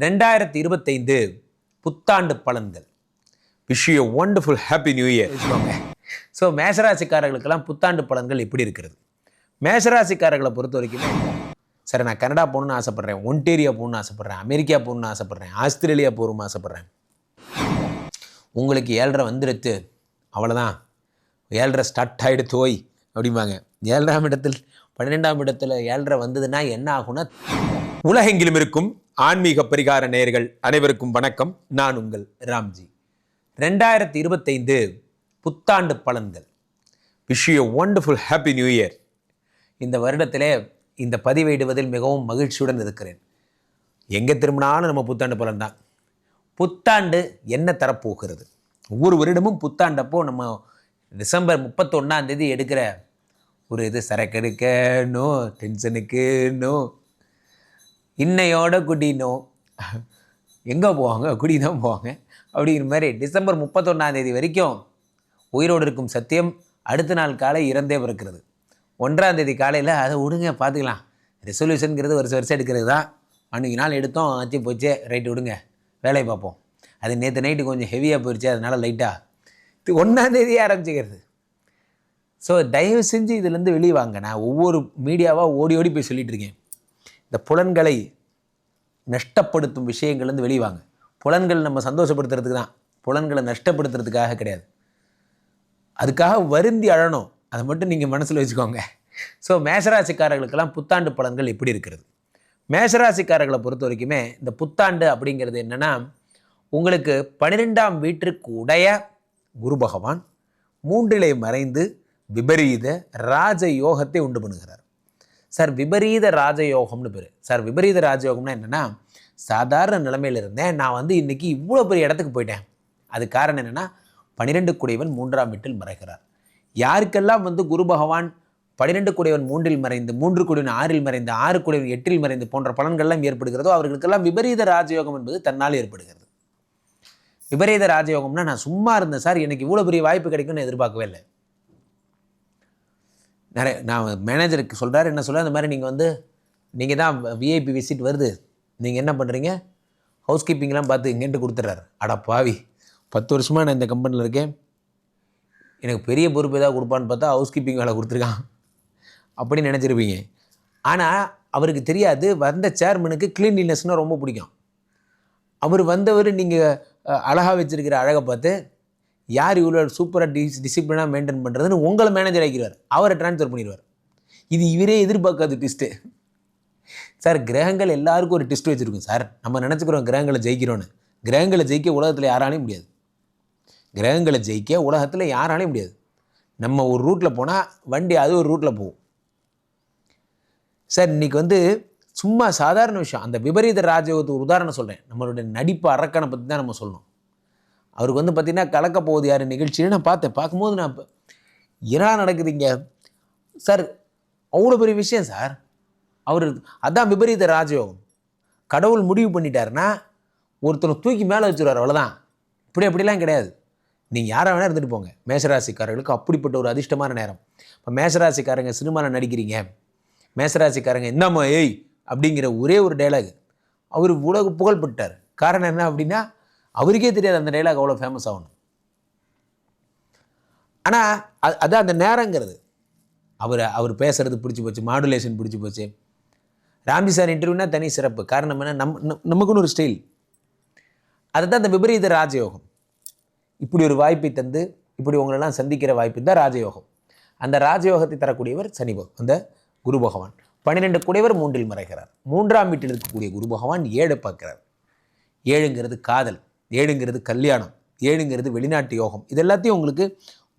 ரெண்டாயிரத்தி இருபத்தைந்து புத்தாண்டு பலன்கள். Wish you wonderful happy new year so மேசராசிக்காரர்களுக்கெல்லாம் புத்தாண்டு பலன்கள் எப்படி இருக்கிறது? மேசராசிக்காரர்களை பொறுத்த வரைக்கும் சரி நான் கனடா போகணுன்னு ஆசைப்பட்றேன் ஒன்டேரியா போகணுன்னு ஆசைப்பட்றேன் அமெரிக்கா போகணுன்னு ஆசைப்பட்றேன் ஆஸ்திரேலியா போகணும்னு ஆசைப்பட்றேன். உங்களுக்கு ஏழரை வந்துடுத்து அவ்வளோதான் ஏழரை ஸ்டார்ட் ஆகிடு தோய் அப்படிம்பாங்க. ஏழராம் இடத்தில் பன்னிரெண்டாம் இடத்துல ஏழரை வந்ததுன்னா என்ன ஆகும்னா உலகெங்கிலும் இருக்கும் ஆன்மீக பரிகார நேயர்கள் அனைவருக்கும் வணக்கம். நான் உங்கள் ராம்ஜி. ரெண்டாயிரத்தி இருபத்தைந்து புத்தாண்டு பலன்கள். Wish you wonderful happy new year இந்த வருடத்திலே இந்த பதிவிடுவதில் மிகவும் மகிழ்ச்சியுடன் இருக்கிறேன். எங்கே திரும்பினாலும் நம்ம புத்தாண்டு பலன் தான் புத்தாண்டு என்ன தரப்போகிறது? ஒவ்வொரு வருடமும் புத்தாண்டப்போ நம்ம டிசம்பர் முப்பத்தொன்னாந்தேதி எடுக்கிற ஒரு இது சரக்கு எடுக்க நோ டென்ஷனுக்கு நோ இன்னையோட குடினோ. எங்கே போவாங்க? குடி தான் போவாங்க. அப்படிங்கிற மாதிரி டிசம்பர் முப்பத்தொன்னாந்தேதி வரைக்கும் உயிரோடு இருக்கும் சத்தியம் அடுத்த நாள் காலை இறந்தே பிறக்கிறது. ஒன்றாம் தேதி காலையில் அதை விடுங்க பார்த்துக்கலாம். ரெசல்யூஷனுங்கிறது வருஷம் வருஷம் எடுக்கிறது தான். அன்றைக்கி நாள் எடுத்தோம் ஆச்சு போச்சே ரைட்டு விடுங்க. வேலையை பார்ப்போம். அது நேற்று நைட்டு கொஞ்சம் ஹெவியாக போயிடுச்சு அதனால் லைட்டாக ஒன்றாந்தேதியே ஆரம்பிச்சுக்கிறது. ஸோ தயவு செஞ்சு இதுலேருந்து வெளியே வாங்க. நான் ஒவ்வொரு மீடியாவாக ஓடி ஓடி போய் சொல்லிட்டு இருக்கேன். இந்த புலன்களை நஷ்டப்படுத்தும் விஷயங்கள்லேருந்து வெளிவாங்க புலன்கள் நம்ம சந்தோஷப்படுத்துறதுக்கு தான். புலன்களை நஷ்டப்படுத்துறதுக்காக கிடையாது. அதுக்காக வருந்தி அழணும். அதை மட்டும் நீங்கள் மனசில் வச்சுக்கோங்க. ஸோ மேசராசிக்காரர்களுக்கெல்லாம் புத்தாண்டு பலன்கள் எப்படி இருக்கிறது? மேசராசிக்காரர்களை பொறுத்த வரைக்குமே இந்த புத்தாண்டு அப்படிங்கிறது என்னென்னா உங்களுக்கு பன்னிரெண்டாம் வீட்டிற்கு உடைய குரு பகவான் மூன்றிலை மறைந்து விபரீத ராஜ யோகத்தை உண்டு பண்ணுகிறார். சார் விபரீத ராஜயோகம்னு பேர். சார் விபரீத ராஜயோகம்னா என்னென்னா சாதாரண நிலைமையில் இருந்தேன். நான் வந்து இன்றைக்கி இவ்வளோ பெரிய இடத்துக்கு போயிட்டேன். அது காரணம் என்னென்னா பன்னிரெண்டு குடைவன் மூன்றாம் வீட்டில் மறைகிறார். யாருக்கெல்லாம் வந்து குரு பகவான் பன்னிரெண்டு குடைவன் மூன்றில் மறைந்து மூன்று குடைவன் ஆறில் மறைந்து ஆறு குடைவன் எட்டில் மறைந்து போன்ற பலன்கள்லாம் ஏற்படுகிறதோ அவர்களுக்கெல்லாம் விபரீத ராஜயோகம் என்பது தன்னால் ஏற்படுகிறது. விபரீத ராஜயோகம்னா நான் சும்மா இருந்தேன் சார். எனக்கு இவ்வளோ பெரிய வாய்ப்பு கிடைக்கும்னு எதிர்பார்க்கவே இல்லை. நிறைய நான் மேனேஜருக்கு சொல்கிறாரு என்ன சொல்கிறார் இந்த மாதிரி நீங்கள் வந்து நீங்கள் தான் விஐபி விசிட் வருது. நீங்கள் என்ன பண்ணுறீங்க ஹவுஸ் கீப்பிங்லாம் பார்த்து இங்கேன்ட்டு கொடுத்துட்றாரு. அட பாவி பத்து வருஷமாக நான் இந்த கம்பெனியில் இருக்கேன். எனக்கு பெரிய பொறுப்பு ஏதாவது கொடுப்பான்னு பார்த்தா ஹவுஸ் கீப்பிங் வேலை கொடுத்துருக்கான். அப்படின்னு நினச்சிருப்பீங்க. ஆனால் அவருக்கு தெரியாது வந்த சேர்மனுக்கு க்ளீன்லினஸ்னால் ரொம்ப பிடிக்கும். அவர் வந்தவர் நீங்கள் அழகாக வச்சுருக்கிற அழகை பார்த்து யார் இவ்வளோ சூப்பராக டிஸ் டிசிப்ளினாக மெயின்டைன் பண்ணுறதுன்னு உங்களை மேனேஜர் ஆக்கிடுவார். அவரை ட்ரான்ஸ்ஃபர் பண்ணிடுவார். இது இவரே எதிர்பார்க்காத டிஸ்ட்டு சார் கிரகங்கள் எல்லாருக்கும் ஒரு டிஸ்ட் வச்சுருக்கும் சார் நம்ம நினச்சிக்கிறோம் கிரகங்களை ஜெயிக்கிறோன்னு கிரகங்களை ஜெயிக்க உலகத்தில் யாராலையும் முடியாது. கிரகங்களை ஜெயிக்க உலகத்தில் யாராலையும் முடியாது. நம்ம ஒரு ரூட்டில் போனால் வண்டி அது ஒரு ரூட்டில் போகும். சார் இன்றைக்கி வந்து சும்மா சாதாரண விஷயம். அந்த விபரீத ராஜயோகத்துக்கு ஒரு உதாரணம் சொல்கிறேன் நம்மளுடைய நடிப்பு அரக்கனை பற்றி தான் நம்ம சொல்லணும். அவருக்கு வந்து பார்த்திங்கன்னா கலக்க போகுது யார்? நிகழ்ச்சியில் நான் பார்த்தேன். பார்க்கும்போது நான் இப்ப, என்ன நடக்குதுங்க? சார் அவ்வளோ பெரிய விஷயம் சார். அவர் அதான் விபரீத ராஜயோகம். கடவுள் முடிவு பண்ணிட்டாருன்னா ஒருத்தனை தூக்கி மேலே வச்சுருவார் அவ்வளோதான் இப்படி அப்படிலாம் கிடையாது. நீங்கள் யாரை வேணால் இருந்துட்டு போங்க. மேசராசிக்காரர்களுக்கு அப்படிப்பட்ட ஒரு அதிர்ஷ்டமான நேரம். இப்போ மேசராசிக்காரங்க சினிமாவில் நடிக்கிறீங்க. மேசராசிக்காரங்க என்னம்மா ஏய்? அப்படிங்கிற ஒரே ஒரு டைலாக் அவர் உலக புகழ்பட்டார் காரணம் என்ன அப்படின்னா அவருக்கே தெரியாது அந்த டைலாக் அவ்வளோ ஃபேமஸ் ஆகணும் ஆனால் அது அதான் அந்த நேரங்கிறது. அவர் அவர் பேசுகிறது பிடிச்சி போச்சு மாடுலேஷன் பிடிச்சி போச்சு. ராம்ஜி சார் இன்டர்வியூனா தனி சிறப்பு. காரணம் என்ன? நம் நமக்குன்னு ஒரு ஸ்டைல் அதுதான் அந்த விபரீத ராஜயோகம். இப்படி ஒரு வாய்ப்பை தந்து இப்படி உங்களெல்லாம் சந்திக்கிற வாய்ப்பு தான் ராஜயோகம். அந்த ராஜயோகத்தை தரக்கூடியவர் சனி பகவான். அந்த குரு பகவான். பன்னிரெண்டு குடைவர் மூன்றில் மறைகிறார். மூன்றாம் வீட்டில் இருக்கக்கூடிய குரு பகவான் ஏழை பார்க்கிறார். ஏழுங்கிறது காதல். ஏழுங்கிறது கல்யாணம் ஏழுங்கிறது வெளிநாட்டு யோகம். இது எல்லாத்தையும் உங்களுக்கு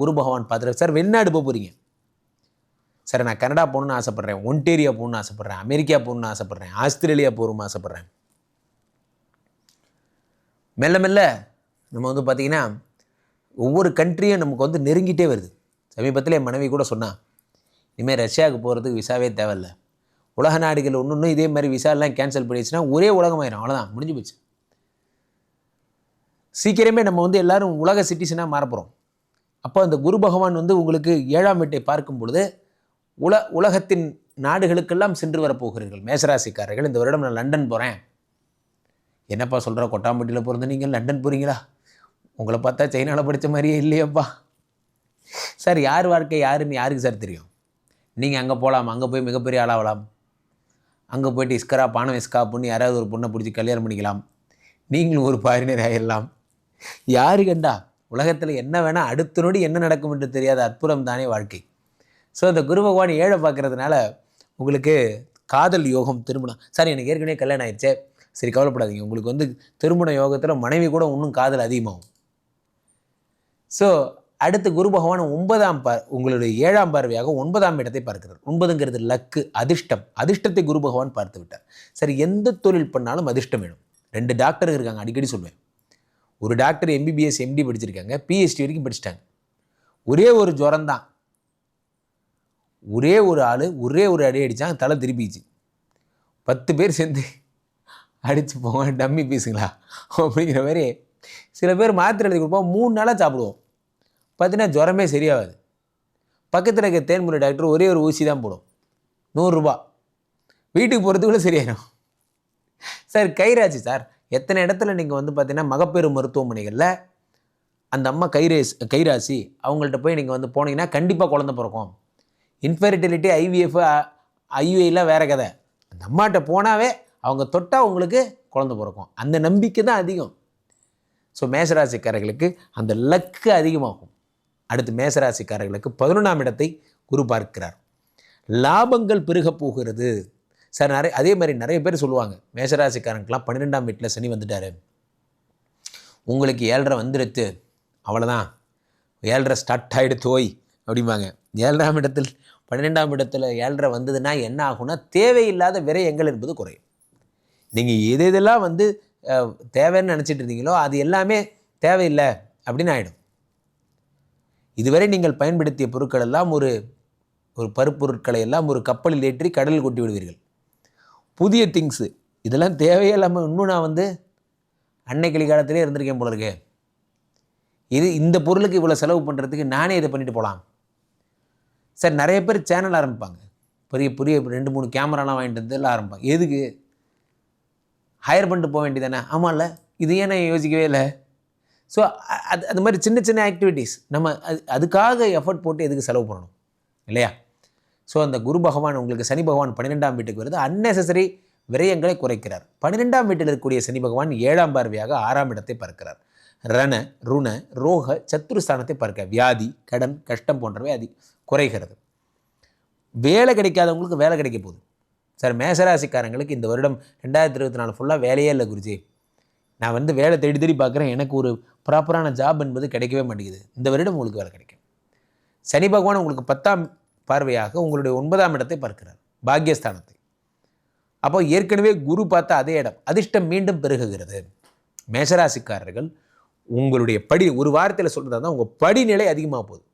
குரு பகவான் பார்த்துரு சார் வெளிநாடு போக போகிறீங்க சார் நான் கனடா போகணுன்னு ஆசைப்பட்றேன் ஒன்டேரியா போகணுன்னு ஆசைப்பட்றேன் அமெரிக்கா போகணுன்னு ஆசைப்பட்றேன் ஆஸ்திரேலியா போகணும்னு ஆசைப்பட்றேன். மெல்ல மெல்ல நம்ம வந்து பார்த்திங்கன்னா ஒவ்வொரு கண்ட்ரியும் நமக்கு வந்து நெருங்கிட்டே வருது. சமீபத்தில் என் மனைவி கூட சொன்னான் இனிமேல் ரஷ்யாவுக்கு போகிறதுக்கு விசாவே தேவையில்ல. உலக நாடுகள் ஒன்று ஒன்று இதே மாதிரி விசாலாம் கேன்சல் பண்ணிடுச்சுன்னா ஒரே உலகமாயிரும். அவ்வளோதான் முடிஞ்சு போச்சு. சீக்கிரமே நம்ம வந்து எல்லாரும் உலக சிட்டிசனாக மாறப்போகிறோம் அப்போ அந்த குரு பகவான் வந்து உங்களுக்கு ஏழாம் வீட்டை பார்க்கும் பொழுது உல உலகத்தின் நாடுகளுக்கெல்லாம் சென்று வரப்போகிறீர்கள். மேசராசிக்காரர்கள் இந்த வருடம் நான் லண்டன் போகிறேன் என்னப்பா சொல்கிற கொட்டாம்பட்டியில் பிறந்து நீங்கள் லண்டன் போகிறீங்களா உங்களை பார்த்தா சைனாவில் படித்த மாதிரியே இல்லையப்பா. சார் யார் வாழ்க்கை யாருன்னு யாருக்கு சார் தெரியும்? நீங்கள் அங்கே போகலாம் அங்கே போய் மிகப்பெரிய ஆளாகலாம் அங்கே போயிட்டு இஸ்கரா பானம் இஸ்கா பொண்ணு யாராவது ஒரு பொண்ணை பிடிச்சி கல்யாணம் பண்ணிக்கலாம். நீங்களும் ஒரு பாரினர் ஆயிடலாம் யாரு கண்டா? உலகத்தில் என்ன வேணால் அடுத்த நொடி என்ன நடக்கும் என்று தெரியாத அற்புதம் தானே வாழ்க்கை. ஸோ இந்த குரு பகவான் ஏழை பார்க்கறதுனால உங்களுக்கு காதல் யோகம் திருமணம். சார் எனக்கு ஏற்கனவே கல்யாணம் ஆயிடுச்சே. சரி கவலைப்படாதீங்க. உங்களுக்கு வந்து திருமண யோகத்தில் மனைவி கூட இன்னும் காதல் அதிகமாகும். ஸோ அடுத்து குரு பகவான் ஒன்பதாம் பார் உங்களுடைய ஏழாம் பார்வையாக ஒன்பதாம் இடத்தை பார்க்கிறார். ஒன்பதுங்கிறது லக்கு அதிர்ஷ்டம். அதிர்ஷ்டத்தை குரு பகவான் பார்த்து விட்டார். சரி எந்த தொழில் பண்ணாலும் அதிர்ஷ்டம் வேணும். ரெண்டு டாக்டர் இருக்காங்க அடிக்கடி சொல்லுவேன் ஒரு டாக்டர் எம்பிபிஎஸ் எம்டி படிச்சிருக்காங்க பிஹெச்டி வரைக்கும் படிச்சிட்டாங்க. ஒரே ஒரு ஜுரம் தான் ஒரே ஒரு ஆள் ஒரே ஒரு அடி அடித்தான் தலை திருப்பிச்சு பத்து பேர் சேர்ந்து அடித்து போவேன் டம்மி பீஸுங்களா? அப்படிங்கிற மாதிரி சில பேர் மாத்திரை எழுதி கொடுப்போம் மூணு நாளாக சாப்பிடுவோம். பார்த்தீங்கன்னா ஜுரமே சரியாகாது. பக்கத்தில் இருக்க தேன்முறை டாக்டர் ஒரே ஒரு ஊசி தான் போடும். நூறுரூபா வீட்டுக்கு போகிறதுக்குள்ளே சரியாயிடும் சார் கயிறாச்சு சார் எத்தனை இடத்துல நீங்கள் வந்து பார்த்தீங்கன்னா மகப்பேறு மருத்துவமனைகளில் அந்த அம்மா கைரேஸ் கைராசி அவங்கள்ட்ட போய் நீங்கள் வந்து போனீங்கன்னா கண்டிப்பாக குழந்த பிறக்கும். இன்ஃபெர்டிலிட்டி ஐவிஎஃப் ஐயுஐலாம் வேறு கதை. அந்த அம்மாட்ட போனாவே அவங்க தொட்டால் உங்களுக்கு குழந்த பிறக்கும். அந்த நம்பிக்கை தான் அதிகம். ஸோ மேசராசிக்காரர்களுக்கு அந்த லக்கு அதிகமாகும். அடுத்து மேசராசிக்காரர்களுக்கு பதினொன்றாம் இடத்தை குரு பார்க்கிறார். லாபங்கள் பெருகப் போகிறது. சார் நிறைய அதே மாதிரி நிறைய பேர் சொல்லுவாங்க மேசராசிக்காரங்களுக்கெல்லாம் பன்னிரெண்டாம் வீட்டில் சனி வந்துட்டாரு. உங்களுக்கு ஏழரை வந்துடுத்து அவ்வளோதான் ஏழரை ஸ்டார்ட் ஆகிடு தோய் அப்படிம்பாங்க. ஏழராம் இடத்தில் பன்னிரெண்டாம் இடத்துல ஏழரை வந்ததுன்னா என்ன ஆகும்னா தேவையில்லாத விரயங்கள் என்பது குறையும். நீங்கள் எது எதெல்லாம் வந்து தேவைன்னு நினச்சிட்டு இருந்தீங்களோ அது எல்லாமே தேவையில்லை அப்படின்னு ஆகிடும் இதுவரை நீங்கள் பயன்படுத்திய பொருட்கள் எல்லாம் ஒரு ஒரு பருப்பொருட்களை எல்லாம் ஒரு கப்பலில் ஏற்றி கடலில் கொட்டி விடுவீர்கள். புதிய திங்ஸு இதெல்லாம் தேவையே இல்லாமல் இன்னும் நான் வந்து அன்னை கிளிகாலத்திலே இருந்திருக்கேன் போல இருக்கே. இது இந்த பொருளுக்கு இவ்வளோ செலவு பண்ணுறதுக்கு நானே இதை பண்ணிட்டு போகலாம் சார் நிறைய பேர் சேனல் ஆரம்பிப்பாங்க. பெரிய பெரிய ரெண்டு மூணு கேமராலாம் வாங்கிட்டு வந்து எல்லாம் ஆரம்பிப்பாங்க. எதுக்கு? ஹையர் பண்ணிட்டு போக வேண்டியதானே ஆமாம்ல இது ஏன் நான் யோசிக்கவே இல்லை? ஸோ அது அது மாதிரி சின்ன சின்ன ஆக்டிவிட்டீஸ் நம்ம அது அதுக்காக எஃபர்ட் போட்டு எதுக்கு செலவு பண்ணணும்? இல்லையா? ஸோ அந்த குரு பகவான் உங்களுக்கு சனி பகவான் பன்னிரெண்டாம் வீட்டுக்கு வருது. அன்னெசசரி விரயங்களை குறைக்கிறார். பன்னிரெண்டாம் வீட்டில் இருக்கக்கூடிய சனி பகவான் ஏழாம் பார்வையாக ஆறாம் இடத்தை பார்க்கிறார். ரண ருண ரோக சத்துருஸ்தானத்தை பார்க்க வியாதி கடன் கஷ்டம் போன்றவை அது குறைகிறது. வேலை கிடைக்காதவங்களுக்கு வேலை கிடைக்க போகுது. சார் மேசராசிக்காரங்களுக்கு இந்த வருடம் ரெண்டாயிரத்தி இருபத்தி நாலு ஃபுல்லாக வேலையே இல்லை குருஜி. நான் வந்து வேலை தேடி தேடி பார்க்குறேன். எனக்கு ஒரு ப்ராப்பரான ஜாப் என்பது கிடைக்கவே மாட்டேங்குது. இந்த வருடம் உங்களுக்கு வேலை கிடைக்கும். சனி பகவான் உங்களுக்கு பத்தாம் பார்வையாக உங்களுடைய ஒன்பதாம் இடத்தை பார்க்கிறார். பாக்கியஸ்தானத்தை அப்போ ஏற்கனவே குரு பார்த்த அதே இடம். அதிர்ஷ்டம் மீண்டும் பெருகுகிறது. மேஷராசிக்காரர்கள் உங்களுடைய படி ஒரு வாரத்தில் சொல்கிறதா தான் உங்கள் படிநிலை அதிகமாக போகுது.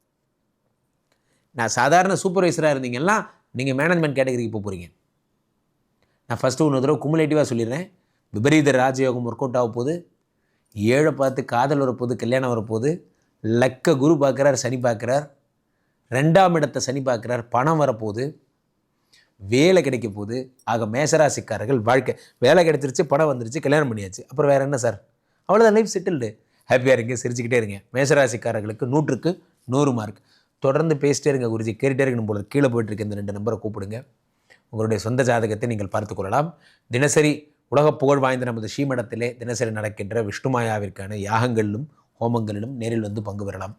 நான் சாதாரண சூப்பர்வைசராக இருந்தீங்கன்னா நீங்கள் மேனேஜ்மெண்ட் கேட்டகரிக்கு போக போகிறீங்க நான் ஃபஸ்ட்டு ஒன்று தடவை குமுலேட்டிவாக சொல்லிடுறேன். விபரீத ராஜயோகம் ஒர்க் அவுட் ஆக போகுது. ஏழை பார்த்து காதல் வரப்போகுது கல்யாணம் வரப்போகுது லக்க குரு பார்க்குறார் சனி பார்க்குறார். ரெண்டாம் இடத்தை சனி பார்க்குறார் பணம் வரப்போகுது வேலை கிடைக்க போகுது. ஆக மேசராசிக்காரர்கள் வாழ்க்கை வேலை கிடைச்சிருச்சு பணம் வந்துருச்சு கல்யாணம் பண்ணியாச்சு. அப்புறம் வேறு என்ன சார்? அவ்வளோதான் லைஃப் செட்டில்டு ஹாப்பியாக இருங்க சிரிச்சுக்கிட்டே இருங்க. மேசராசிக்காரர்களுக்கு நூற்றுக்கு நூறு மார்க் தொடர்ந்து பேசிட்டே இருங்க குருஜி கேட்டுட்டே இருக்கணும் போல கீழே போயிட்டு இருக்க இந்த ரெண்டு நம்பரை கூப்பிடுங்க. உங்களுடைய சொந்த ஜாதகத்தை நீங்கள் பார்த்துக் கொள்ளலாம். தினசரி உலக புகழ் வாய்ந்த நமது ஸ்ரீமடத்திலே தினசரி நடக்கின்ற விஷ்ணுமாயாவிற்கான யாகங்களிலும் ஹோமங்களிலும் நேரில் வந்து பங்கு பெறலாம்.